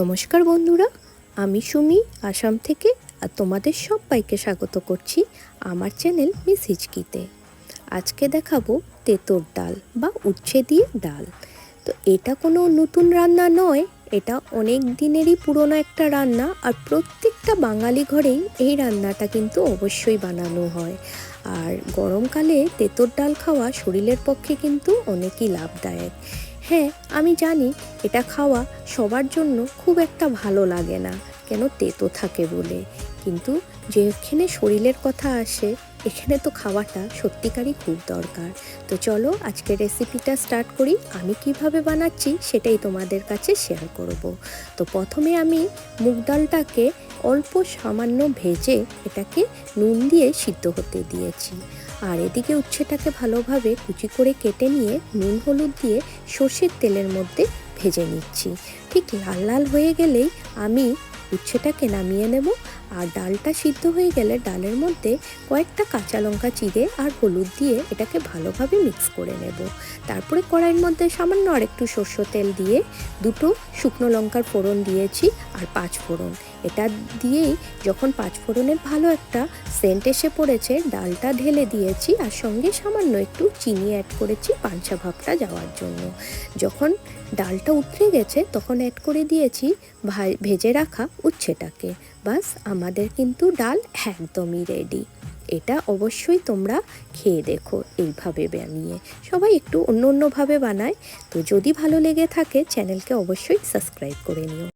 নমস্কার বন্ধুরা, আমি সুমি আসাম থেকে আর তোমাদের সবাইকে স্বাগত করছি আমার চ্যানেল মিস হিচকিতে। আজকে দেখাবো তেঁতোর ডাল বা উচ্ছে দিয়ে ডাল। তো এটা কোনো নতুন রান্না নয়, এটা অনেক দিনেরই পুরনো একটা রান্না আর প্রত্যেকটা বাঙালি ঘরেই এই রান্নাটা কিন্তু অবশ্যই বানানো হয়। আর গরমকালে তেঁতোর ডাল খাওয়া শরীরের পক্ষে কিন্তু অনেকই লাভদায়ক। হ্যাঁ আমি জানি এটা খাওয়া সবার জন্য খুব একটা ভালো লাগে না, কেন তেতো থাকে বলে। কিন্তু যেখানে শরীরের কথা আসে, এখানে তো খাওয়াটা সত্যিকারই খুব দরকার। তো চলো আজকে রেসিপিটা স্টার্ট করি, আমি কীভাবে বানাচ্ছি সেটাই তোমাদের কাছে শেয়ার করব। তো প্রথমে আমি মুগ ডালটাকে অল্প সামান্য ভেজে এটাকে নুন দিয়ে সিদ্ধ হতে দিয়েছি। আর এদিকে উচ্ছেটাকে ভালোভাবে কুচি করে কেটে নিয়ে নুন হলুদ দিয়ে সর্ষের তেলের মধ্যে ভেজে নিচ্ছি। ঠিক লাল লাল হয়ে গেলেই আমি উচ্ছেটাকে নামিয়ে নেব আর ডালটা সিদ্ধ হয়ে গেলে ডালের মধ্যে কয়েকটা কাঁচা লঙ্কা চিড়ে আর হলুদ দিয়ে এটাকে ভালোভাবে মিক্স করে নেব। তারপরে কড়াইয়ের মধ্যে সামান্য আর একটু সর্ষ তেল দিয়ে দুটো শুকনো লঙ্কার ফোড়ন দিয়েছি আর পাঁচ ফোড়ন। এটা দিয়েই যখন পাঁচ ফোড়নের ভালো একটা সেন্ট এসে পড়েছে, ডালটা ঢেলে দিয়েছি আর সঙ্গে সামান্য একটু চিনি অ্যাড করেছি পাঞ্চা ভাবটা যাওয়ার জন্য। যখন ডালটা উতরে গেছে তখন অ্যাড করে দিয়েছি ভেজে রাখা উচ্ছেটাকে। বাস আমাদের কিন্তু ডাল একদমই রেডি এটা অবশ্যই তোমরা খেয়ে দেখো এইভাবে বানিয়ে। সবাই একটু অন্য অন্যভাবে বানায়। তো যদি ভালো লেগে থাকে চ্যানেলকে অবশ্যই সাবস্ক্রাইব করে নিও।